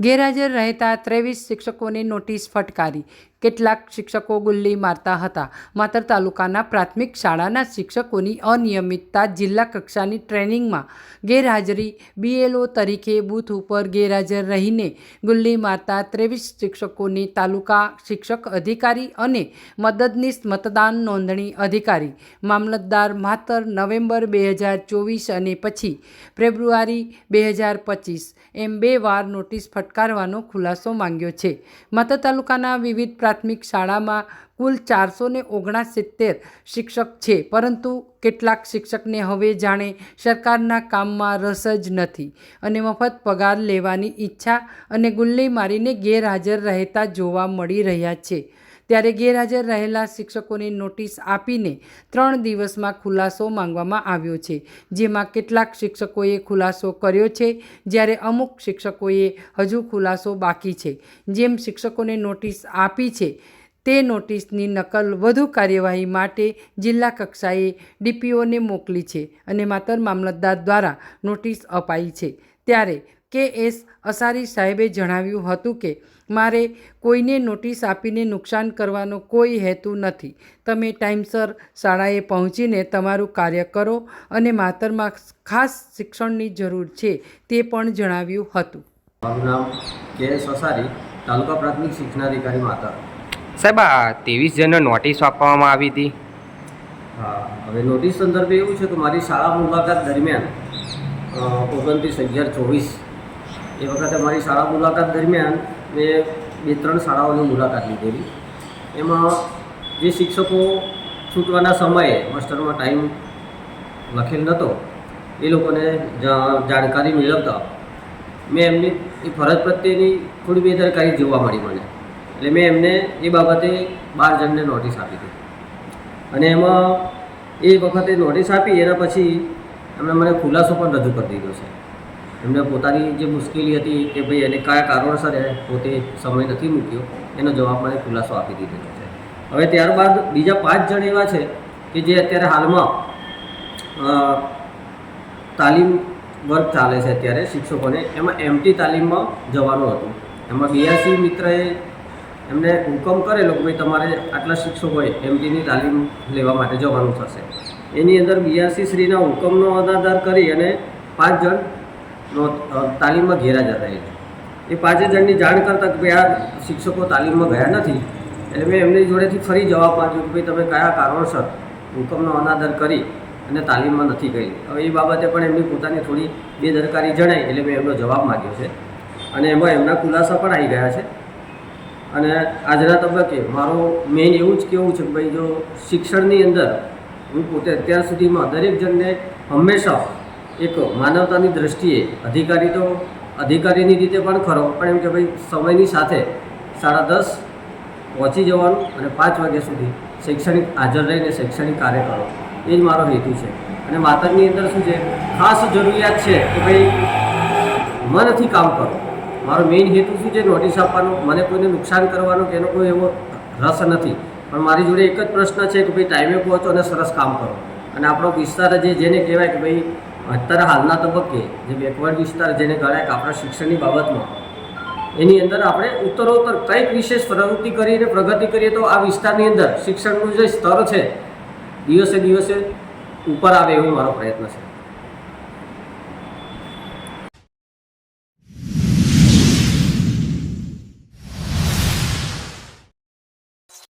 ગેરહાજર રહેતા ત્રેવીસ શિક્ષકોને નોટિસ ફટકારી. કેટલાક શિક્ષકો ગુલ્લી મારતા હતા. માતર તાલુકાના પ્રાથમિક શાળાના શિક્ષકોની અનિયમિતતા જિલ્લા કક્ષાની ટ્રેનિંગમાં ગેરહાજરી બીએલઓ તરીકે બૂથ ઉપર ગેરહાજર રહીને ગુલ્લી મારતા ત્રેવીસ શિક્ષકોને તાલુકા શિક્ષક અધિકારી અને મદદનીશ મતદાન નોંધણી અધિકારી, મામલતદાર માતર નવેમ્બર બે હજાર ચોવીસ અને પછી ફેબ્રુઆરી બે હજાર પચીસ એમ બે વાર નોટિસ ફટકારવાનો ખુલાસો માંગ્યો છે. માતર તાલુકાના વિવિધ પ્રાથમિક શાળામાં કુલ ચારસો ને ઓગણસિત્તેર શિક્ષક છે, પરંતુ કેટલાક શિક્ષકને હવે જાણે સરકારના કામમાં રસ જ નથી અને મફત પગાર લેવાની ઈચ્છા અને ગુલ્લી મારીને ગેરહાજર રહેતા જોવા મળી રહ્યા છે. ત્યારે ગેરહાજર રહેલા શિક્ષકોને નોટિસ આપીને ત્રણ દિવસમાં ખુલાસો માંગવામાં આવ્યો છે, જેમાં કેટલાક શિક્ષકોએ ખુલાસો કર્યો છે, જ્યારે અમુક શિક્ષકોએ હજુ ખુલાસો બાકી છે. જેમ શિક્ષકોને નોટિસ આપી છે, તે નોટિસની નકલ વધુ કાર્યવાહી માટે જિલ્લા કક્ષાએ ડીપીઓને મોકલી છે અને માતર મામલતદાર દ્વારા નોટિસ અપાઈ છે. ત્યારે કે એસ અસારી સાહેબે જણાવ્યું હતું કે મારે કોઈને નોટિસ આપીને નુકસાન કરવાનો કોઈ હેતુ નથી. તમે ટાઈમસર શાળાએ પહોંચીને તમારું કાર્ય કરો અને માતરમાં ખાસ શિક્ષણની જરૂર છે તે પણ જણાવ્યું હતું. મારું નામ કે એસ અસારી તાલુકા પ્રાથમિક શિક્ષણાધિકારી માતા. સાહેબ આ ત્રેવીસ જણને નોટિસ આપવામાં આવી હતી. હા હવે નોટિસ સંદર્ભે એવું છે કે મારી શાળા મુલાકાત દરમિયાન ઓગણત્રીસ અગિયાર ચોવીસ એ વખતે મારી શાળા મુલાકાત દરમિયાન મેં બે, ત્રણ શાળાઓની મુલાકાત લીધેલી. એમાં જે શિક્ષકો છૂટવાના સમયે માસ્ટરમાં ટાઈમ લખેલ નહોતો એ લોકોને જાણકારી મેળવતા મેં એમની એ ફરજ પ્રત્યેની થોડી બેદરકારી જોવા મળી મને. એટલે મેં એમને એ બાબતે બાર જણને નોટિસ આપી હતી અને એમાં એ વખતે નોટિસ આપી, એના પછી એમણે મને ખુલાસો પણ રજૂ કરી દીધો છે. એમને પોતાની જે મુશ્કેલી હતી કે ભાઈ એને કયા કારણોસર એ પોતે સમય નથી મૂક્યો, એનો જવાબ મને ખુલાસો આપી દીધો છે. હવે ત્યારબાદ બીજા પાંચ જણ એવા છે કે જે અત્યારે હાલમાં તાલીમ વર્ગ ચાલે છે અત્યારે શિક્ષકોને. એમાં એમટી તાલીમમાં જવાનું હતું. એમાં બીઆરસી મિત્રએ એમને હુકમ કરેલો કે ભાઈ તમારે આટલા શિક્ષકોએ એમટીની તાલીમ લેવા માટે જવાનું થશે. એની અંદર બીઆરસી શ્રીના હુકમનો આધાર કરી અને પાંચ જણ નો તાલીમમાં ઘેરા જતા એ. પાંચે જણની જાણ કરતાં કે ભાઈ આ શિક્ષકો તાલીમમાં ગયા નથી, એટલે મેં એમની જોડેથી ફરી જવાબ માંગ્યો કે ભાઈ તમે કયા કારણોસર હુકમનો અનાદર કરી અને તાલીમમાં નથી ગઈ. હવે એ બાબતે પણ એમની પોતાની થોડી બેદરકારી જણાઈ એટલે મેં એમનો જવાબ માંગ્યો છે. અને એમાં એમના ખુલાસા પણ આવી ગયા છે. અને આજના તબક્કે મારો મેઇન એવું જ કહેવું છે કે ભાઈ જો શિક્ષણની અંદર હું પોતે અત્યાર સુધીમાં દરેક જણને હંમેશા એક માનવતાની દ્રષ્ટિએ અધિકારી તો અધિકારીની રીતે પણ ખરો, પણ એમ કે ભાઈ સમયની સાથે સાડા દસ પહોંચી જવાનું અને પાંચ વાગ્યા સુધી શૈક્ષણિક હાજર રહીને શૈક્ષણિક કાર્ય કરો. એ જ મારો હેતુ છે. અને માતરની અંદર શું છે? ખાસ જરૂરિયાત છે કે ભાઈ મનથી કામ કરો. મારો મેઇન હેતુ શું છે? નોટિસ આપવાનો, મને કોઈને નુકસાન કરવાનો કે એનો કોઈ એવો રસ નથી. પણ મારી જોડે એક જ પ્રશ્ન છે કે ભાઈ ટાઈમે પહોંચો અને સરસ કામ કરો. અને આપણો વિસ્તાર જે, જેને કહેવાય કે ભાઈ અત્યારે હાલના તબક્કે જે બેકવર્ડ વિસ્તાર જેને ગણાય કે આપણા શિક્ષણની બાબતમાં, એની અંદર આપણે ઉત્તરોત્તર કંઈક વિશેષ પ્રવૃત્તિ કરીને પ્રગતિ કરીએ તો આ વિસ્તારની અંદર શિક્ષણનું જે સ્તર છે, દિવસે દિવસે ઉપર આવે એવો મારો પ્રયત્ન છે.